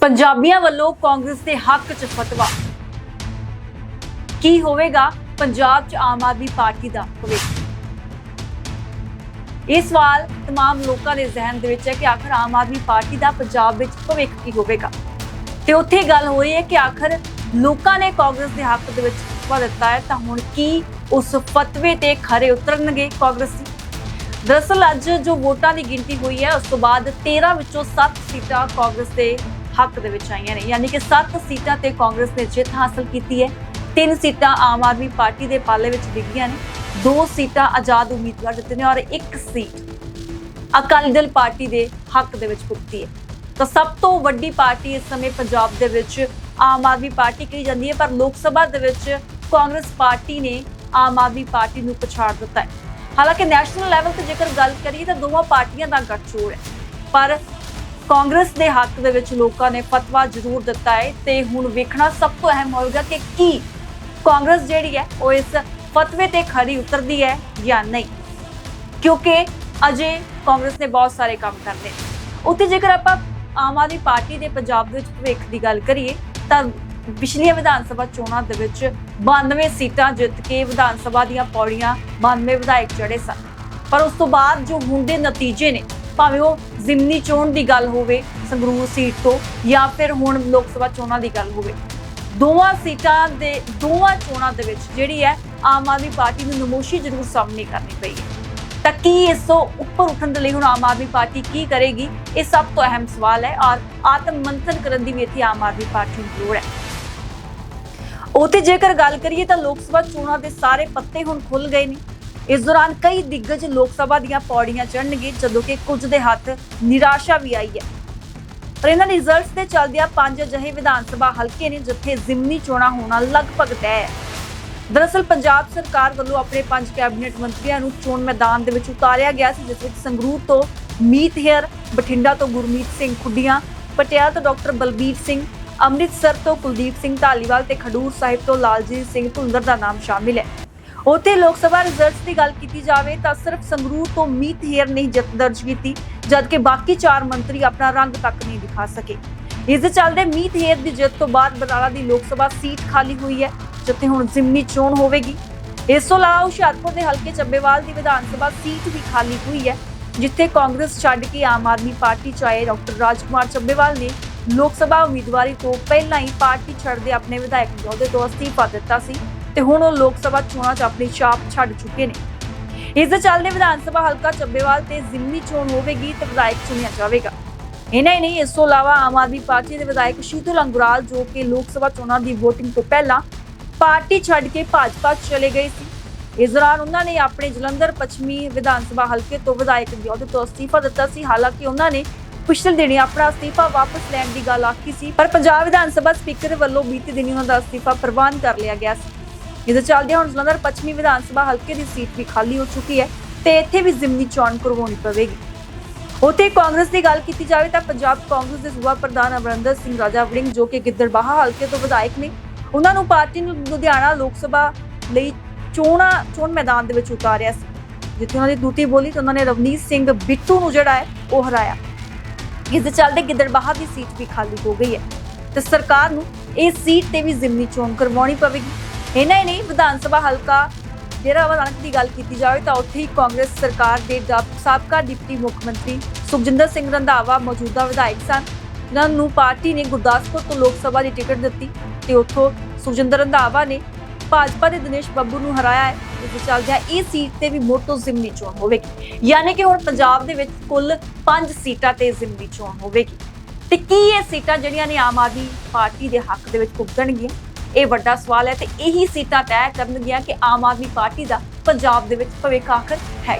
ਪੰਜਾਬੀਆਂ ਵੱਲੋਂ ਕਾਂਗਰਸ ਦੇ ਹੱਕ 'ਚ ਫਤਵਾ ਕੀ ਹੋਵੇਗਾ ਪੰਜਾਬ 'ਚ ਆਮ ਆਦਮੀ ਪਾਰਟੀ ਦਾ ਭਵਿੱਖ ਇਹ ਸਵਾਲ तमाम ਲੋਕਾਂ ਦੇ ਜ਼ਿਹਨ ਦੇ ਵਿੱਚ ਹੈ ਕਿ ਆਖਰ ਆਮ ਆਦਮੀ ਪਾਰਟੀ ਦਾ ਪੰਜਾਬ ਵਿੱਚ ਭਵਿੱਖ ਕੀ ਹੋਵੇਗਾ ਤੇ ਉੱਥੇ ਗੱਲ ਹੋਈ ਹੈ ਕਿ ਆਖਰ ਲੋਕਾਂ ਨੇ ਕਾਂਗਰਸ ਦੇ ਹੱਕ ਦੇ ਵਿੱਚ ਫਤਵਾ ਦਿੱਤਾ ਹੈ ਤਾਂ ਹੁਣ ਕੀ ਉਸ ਫਤਵੇ ਤੇ ਖਰੇ ਉਤਰਨਗੇ ਕਾਂਗਰਸੀ ਦਰਅਸਲ ਅੱਜ ਜੋ ਵੋਟਾਂ ਦੀ ਗਿਣਤੀ ਹੋਈ ਹੈ ਉਸ ਤੋਂ ਬਾਅਦ 13 ਵਿੱਚੋਂ 7 ਸੀਟਾਂ ਕਾਂਗਰਸ ਦੇ ਹੱਕ ਦੇ ਵਿੱਚ ਆਈਆਂ ਨੇ। ਯਾਨੀ ਕਿ 7 ਸੀਟਾਂ ਤੇ ਕਾਂਗਰਸ ਨੇ ਜਿੱਤ ਹਾਸਲ ਕੀਤੀ ਹੈ। ਤਿੰਨ ਸੀਟਾਂ ਆਮ ਆਦਮੀ ਪਾਰਟੀ ਦੇ ਪਾਲੇ ਵਿੱਚ ਡਿੱਗੀਆਂ ਨੇ। ਦੋ ਸੀਟਾਂ ਆਜ਼ਾਦ ਉਮੀਦਵਾਰ ਜਿੱਤੇ ਨੇ ਔਰ ਇੱਕ ਸੀਟ ਅਕਾਲੀ ਦਲ ਪਾਰਟੀ ਦੇ ਹੱਕ ਦੇ ਵਿੱਚ ਪੁੱਜਦੀ ਹੈ। ਤਾਂ ਸਭ ਤੋਂ ਵੱਡੀ ਪਾਰਟੀ ਇਸ ਸਮੇਂ ਪੰਜਾਬ ਦੇ ਵਿੱਚ ਆਮ ਆਦਮੀ ਪਾਰਟੀ ਕਹੀ ਜਾਂਦੀ ਹੈ, ਪਰ ਲੋਕ ਸਭਾ ਦੇ ਵਿੱਚ ਕਾਂਗਰਸ ਪਾਰਟੀ ਨੇ ਆਮ ਆਦਮੀ ਪਾਰਟੀ ਨੂੰ ਪਛਾੜ ਦਿੱਤਾ ਹੈ। ਹਾਲਾਂਕਿ ਨੈਸ਼ਨਲ ਲੈਵਲ ਤੇ ਜੇਕਰ ਗੱਲ ਕਰੀਏ ਤਾਂ ਦੋਵਾਂ ਪਾਰਟੀਆਂ ਦਾ ਗੱਠਜੋੜ ਹੈ। ਪਰ ਕਾਂਗਰਸ ਦੇ ਹੱਕ ਦੇ ਵਿੱਚ ਲੋਕਾਂ ਨੇ ਫਤਵਾ ਜ਼ਰੂਰ ਦਿੱਤਾ ਹੈ ਤੇ ਹੁਣ ਵੇਖਣਾ ਸਭ ਤੋਂ ਅਹਿਮ ਹੋਵੇਗਾ ਕਿ ਕੀ ਕਾਂਗਰਸ ਜਿਹੜੀ ਹੈ ਉਹ ਇਸ ਫਤਵੇ ਤੇ ਖਰੀ ਉਤਰਦੀ ਹੈ ਜਾਂ ਨਹੀਂ। ਕਿਉਂਕਿ ਅਜੇ ਕਾਂਗਰਸ ਨੇ ਬਹੁਤ ਸਾਰੇ ਕੰਮ ਕਰਨੇ ਉੱਥੇ ਜੇਕਰ ਆਪਾਂ ਆਮ ਆਦਮੀ ਪਾਰਟੀ ਦੇ ਪੰਜਾਬ ਦੇ ਵਿੱਚ ਭਵਿੱਖ ਦੀ ਗੱਲ ਕਰੀਏ, ਤਾਂ ਪਿਛਲੀਆਂ ਵਿਧਾਨ ਸਭਾ ਚੋਣਾਂ ਦੇ ਵਿੱਚ 92 ਸੀਟਾਂ ਜਿੱਤ ਕੇ ਵਿਧਾਨ ਸਭਾ ਦੀਆਂ ਪੌੜੀਆਂ 92 ਵਿਧਾਇਕ ਚੜੇ ਸਨ। ਪਰ ਉਸ ਤੋਂ ਬਾਅਦ ਜੋ ਹੁਣ ਦੇ ਨਤੀਜੇ ਨੇ ਭਾਵੇਂ ਉਹ ਜ਼ਿਮਨੀ ਚੋਣ ਦੀ ਗੱਲ ਹੋਵੇ, ਸੰਗਰੂਰ ਸੀਟ ਤੋਂ, ਜਾਂ ਫਿਰ ਹੁਣ ਲੋਕ ਸਭਾ ਚੋਣਾਂ ਦੀ ਗੱਲ ਹੋਵੇ। ਦੋਵਾਂ ਸੀਟਾਂ ਦੇ, ਦੋਵਾਂ ਚੋਣਾਂ ਦੇ ਵਿੱਚ ਜਿਹੜੀ ਹੈ, ਆਮ ਆਦਮੀ ਪਾਰਟੀ ਨੂੰ ਨਮੋਸ਼ੀ ਜ਼ਰੂਰ ਸਾਹਮਣੇ ਕਰਨੀ ਪਈ ਹੈ। ਤਾਂ ਕੀ ਇਸ ਤੋਂ ਉੱਪਰ ਉੱਠਣ ਦੇ ਲਈ ਹੁਣ ਆਮ ਆਦਮੀ ਪਾਰਟੀ ਕੀ ਕਰੇਗੀ? ਇਹ ਸਭ ਤੋਂ ਅਹਿਮ ਸਵਾਲ ਹੈ ਔਰ ਆਤਮ ਮੰਥਨ ਕਰਨ ਦੀ ਵੀ ਇੱਥੇ ਆਮ ਆਦਮੀ ਪਾਰਟੀ ਨੂੰ ਲੋੜ ਹੈ। ਉਤੇ ਜੇਕਰ ਗੱਲ ਕਰੀਏ ਤਾਂ ਲੋਕ ਸਭਾ ਚੋਣਾਂ ਦੇ ਸਾਰੇ ਪੱਤੇ ਹੁਣ ਖੁੱਲ ਗਏ ਨੇ। ਇਸ ਦੌਰਾਨ ਕਈ ਦਿੱਗਜ ਲੋਕ ਸਭਾ ਦੀਆਂ ਪੌੜੀਆਂ ਚੜ੍ਹਨਗੇ, ਜਦੋਂ ਕਿ ਕੁਝ ਦੇ ਹੱਥ ਨਿਰਾਸ਼ਾ ਵੀ ਆਈ ਹੈ। ਪਰ ਇਹਨਾਂ ਰਿਜ਼ਲਟਸ ਦੇ ਚੱਲਦਿਆਂ ਪੰਜ ਅਜਿਹੇ ਵਿਧਾਨ ਸਭਾ ਹਲਕੇ ਨੇ, ਜਿੱਥੇ ਜ਼ਿਮਨੀ ਚੋਣਾਂ ਹੋਣਾ ਲਗਭਗ ਤੈਅ ਹੈ। ਦਰਅਸਲ, ਪੰਜਾਬ ਸਰਕਾਰ ਵੱਲੋਂ ਆਪਣੇ ਪੰਜ ਕੈਬਨਿਟ ਮੰਤਰੀਆਂ ਨੂੰ ਚੋਣ ਮੈਦਾਨ ਦੇ ਵਿੱਚ ਉਤਾਰਿਆ ਗਿਆ ਸੀ, ਜਿਸ ਵਿੱਚ ਸੰਗਰੂਰ ਤੋਂ ਮੀਤ ਹੇਅਰ, ਬਠਿੰਡਾ ਤੋਂ ਗੁਰਮੀਤ ਸਿੰਘ ਖੁੱਡੀਆਂ, ਪਟਿਆਲਾ ਤੋਂ ਡਾਕਟਰ ਬਲਬੀਰ ਸਿੰਘ, ਅੰਮ੍ਰਿਤਸਰ ਤੋਂ ਕੁਲਦੀਪ ਸਿੰਘ ਢਾਲੀਵਾਲ ਤੇ ਖਡੂਰ ਸਾਹਿਬ ਤੋਂ ਲਾਲਜੀਤ ਸਿੰਘ ਧੁੰਦਰ ਦਾ ਨਾਮ ਸ਼ਾਮਿਲ ਹੈ। ਉੱਥੇ ਲੋਕ ਸਭਾ ਰਿਜ਼ਲਟਸ ਦੀ ਗੱਲ ਕੀਤੀ ਜਾਵੇ ਤਾਂ ਸਿਰਫ ਸੰਗਰੂਰ ਤੋਂ ਮੀਤ ਹੇਅਰ ਨੇ ਜਿੱਤ ਦਰਜ ਕੀਤੀ, ਜਦਕਿ ਬਾਕੀ ਚਾਰ ਮੰਤਰੀ ਆਪਣਾ ਰੰਗ ਤੱਕ ਨਹੀਂ ਦਿਖਾ ਸਕੇ। ਇਸ ਦੇ ਚੱਲਦੇ ਮੀਤ ਹੇਅਰ ਦੀ ਜਿੱਤ ਤੋਂ ਬਾਅਦ ਬਰਾਲਾ ਦੀ ਲੋਕ ਸਭਾ ਸੀਟ ਖਾਲੀ ਹੋਈ ਹੈ, ਜਿੱਥੇ ਹੁਣ ਜ਼ਿਮਨੀ ਚੋਣ ਹੋਵੇਗੀ। ਇਸ ਤੋਂ ਇਲਾਵਾ ਹੁਸ਼ਿਆਰਪੁਰ ਦੇ ਹਲਕੇ ਚੱਬੇਵਾਲ ਦੀ ਵਿਧਾਨ ਸਭਾ ਸੀਟ ਵੀ ਖਾਲੀ ਹੋਈ ਹੈ, ਜਿੱਥੇ ਕਾਂਗਰਸ ਛੱਡ ਕੇ ਆਮ ਆਦਮੀ ਪਾਰਟੀ ਚ ਆਏ ਡਾਕਟਰ ਰਾਜਕੁਮਾਰ ਚੱਬੇਵਾਲ ਨੇ ਲੋਕ ਸਭਾ ਉਮੀਦਵਾਰੀ ਤੋਂ ਪਹਿਲਾਂ ਹੀ ਪਾਰਟੀ ਛੱਡਦੇ ਆਪਣੇ ਵਿਧਾਇਕ ਦੇ ਅਹੁਦੇ ਤੋਂ ਅਸਤੀਫਾ ਦਿੱਤਾ ਸੀ। ਤੇ ਹੁਣ ਉਹ ਲੋਕ ਸਭਾ ਚੋਣਾਂ 'ਚ ਆਪਣੀ ਛਾਪ ਛੱਡ ਚੁੱਕੇ ਨੇ। ਇਸ ਦੇ ਚੱਲਦੇ ਵਿਧਾਨ ਸਭਾ ਹਲਕਾ ਚੱਬੇਵਾਲ ਤੇ ਜ਼ਿਮਨੀ ਚੋਣ ਹੋਵੇਗੀ ਤੇ ਵਿਧਾਇਕ ਚੁਣਿਆ ਜਾਵੇਗਾ। ਇਹਨਾਂ ਹੀ ਨਹੀਂ, ਇਸ ਤੋਂ ਇਲਾਵਾ ਆਮ ਆਦਮੀ ਪਾਰਟੀ ਦੇ ਵਿਧਾਇਕ ਸ਼ੀਤਲ ਅੰਗੁਰਾਲ ਜੋ ਕਿ ਲੋਕ ਸਭਾ ਚੋਣਾਂ ਦੀ VOTING ਤੋਂ ਪਹਿਲਾਂ ਪਾਰਟੀ ਛੱਡ ਕੇ ਭਾਜਪਾ ਚਲੇ ਗਏ ਸੀ। ਇਸ ਦੌਰਾਨ ਉਹਨਾਂ ਨੇ ਆਪਣੇ ਜਲੰਧਰ ਪੱਛਮੀ ਵਿਧਾਨ ਸਭਾ ਹਲਕੇ ਤੋਂ ਵਿਧਾਇਕ ਦੇ ਅਹੁਦੇ ਤੋਂ ਅਸਤੀਫਾ ਦਿੱਤਾ ਸੀ। ਹਾਲਾਂਕਿ ਉਹਨਾਂ ਨੇ ਪਿਛਲੇ ਦਿਨੀ ਆਪਣਾ ਅਸਤੀਫਾ ਵਾਪਸ ਲੈਣ ਦੀ ਗੱਲ ਆਖੀ ਸੀ, ਪਰ ਪੰਜਾਬ ਵਿਧਾਨ ਸਭਾ ਸਪੀਕਰ ਵੱਲੋਂ ਬੀਤੇ ਦਿਨੀ ਉਹਨਾਂ ਦਾ ਅਸਤੀਫਾ ਪ੍ਰਵਾਨ ਕਰ ਲਿਆ ਗਿਆ ਸੀ। ਇਸ ਦੇ ਚੱਲਦੇ ਹੁਣ ਜਲੰਧਰ ਪੱਛਮੀ ਵਿਧਾਨ ਸਭਾ ਹਲਕੇ ਦੀ ਸੀਟ ਵੀ ਖਾਲੀ ਹੋ ਚੁੱਕੀ ਹੈ ਤੇ ਇੱਥੇ ਵੀ ਜ਼ਿਮਨੀ ਚੋਣ ਕਰਵਾਉਣੀ ਪਵੇਗੀ। ਉੱਥੇ ਕਾਂਗਰਸ ਦੀ ਗੱਲ ਕੀਤੀ ਜਾਵੇ ਤਾਂ ਪੰਜਾਬ ਕਾਂਗਰਸ ਦੇ ਸੂਬਾ ਪ੍ਰਧਾਨ ਅਮਰਿੰਦਰ ਸਿੰਘ ਰਾਜਾ ਵੜਿੰਗ ਜੋ ਕਿ ਗਿੱਦੜਬਾਹਾ ਹਲਕੇ ਤੋਂ ਵਿਧਾਇਕ ਨੇ, ਉਹਨਾਂ ਨੂੰ ਪਾਰਟੀ ਨੂੰ ਲੁਧਿਆਣਾ ਲੋਕ ਸਭਾ ਲਈ ਚੋਣਾਂ, ਚੋਣ ਮੈਦਾਨ ਦੇ ਵਿੱਚ ਉਤਾਰਿਆ ਸੀ। ਜਿੱਥੇ ਉਹਨਾਂ ਦੀ ਦੂਤੀ ਬੋਲੀ ਤੇ ਉਹਨਾਂ ਨੇ ਰਵਨੀਤ ਸਿੰਘ ਬਿੱਟੂ ਨੂੰ ਜਿਹੜਾ ਹੈ ਉਹ ਹਰਾਇਆ। ਇਸ ਦੇ ਚੱਲਦੇ ਗਿੱਦੜਬਾਹਾ ਦੀ ਸੀਟ ਵੀ ਖਾਲੀ ਹੋ ਗਈ ਹੈ ਤੇ ਸਰਕਾਰ ਨੂੰ ਇਸ ਸੀਟ ਤੇ ਵੀ ਜ਼ਿਮਨੀ ਚੋਣ ਕਰਵਾਉਣੀ ਪਵੇਗੀ। ਇਹਨਾਂ ਹੀ ਨਹੀਂ, ਵਿਧਾਨ ਸਭਾ ਹਲਕਾ ਜਿਹੜਾ ਵਦਾਨਕ ਦੀ ਗੱਲ ਕੀਤੀ ਜਾਵੇ ਤਾਂ ਉੱਥੇ ਹੀ ਕਾਂਗਰਸ ਸਰਕਾਰ ਦੇ ਸਾਬਕਾ ਡਿਪਟੀ ਮੁੱਖ ਮੰਤਰੀ ਸੁਖਜਿੰਦਰ ਸਿੰਘ ਰੰਧਾਵਾ ਮੌਜੂਦਾ ਵਿਧਾਇਕ ਸਨ। ਜਿਨ੍ਹਾਂ ਨੂੰ ਪਾਰਟੀ ਨੇ ਗੁਰਦਾਸਪੁਰ ਤੋਂ ਲੋਕ ਸਭਾ ਦੀ ਟਿਕਟ ਦਿੱਤੀ ਤੇ ਉੱਥੋਂ ਸੁਖਜਿੰਦਰ ਰੰਧਾਵਾ ਨੇ ਭਾਜਪਾ ਦੇ ਦਿਨੇਸ਼ ਬੱਬੂ ਨੂੰ ਹਰਾਇਆ ਹੈ। ਜਿਸ ਦੇ ਚੱਲਦਿਆਂ ਇਹ ਸੀਟ ਤੇ ਵੀ ਮੁੜ ਤੋਂ ਜ਼ਿਮਨੀ ਚੋਣ ਹੋਵੇਗੀ। ਯਾਨੀ ਕਿ ਹੁਣ ਪੰਜਾਬ ਦੇ ਵਿੱਚ ਕੁੱਲ 5 ਸੀਟਾਂ ਤੇ ਜ਼ਿਮਨੀ ਚੋਣ ਹੋਵੇਗੀ। ਤੇ ਕੀ ਇਹ ਸੀਟਾਂ ਜਿਹੜੀਆਂ ਨੇ ਆਮ ਆਦਮੀ ਪਾਰਟੀ ਦੇ ਹੱਕ ਦੇ ਵਿੱਚ ਭੁਗਤਣਗੀਆਂ? ਇਹ ਵੱਡਾ ਸਵਾਲ ਹੈ ਤੇ ਇਹੀ ਸੀਟਾਂ ਤੈਅ ਕਰਨਗੀਆਂ ਕਿ ਆਮ ਆਦਮੀ ਪਾਰਟੀ ਦਾ ਪੰਜਾਬ ਦੇ ਵਿੱਚ ਭਵਿੱਖ ਆਖਰ ਹੈ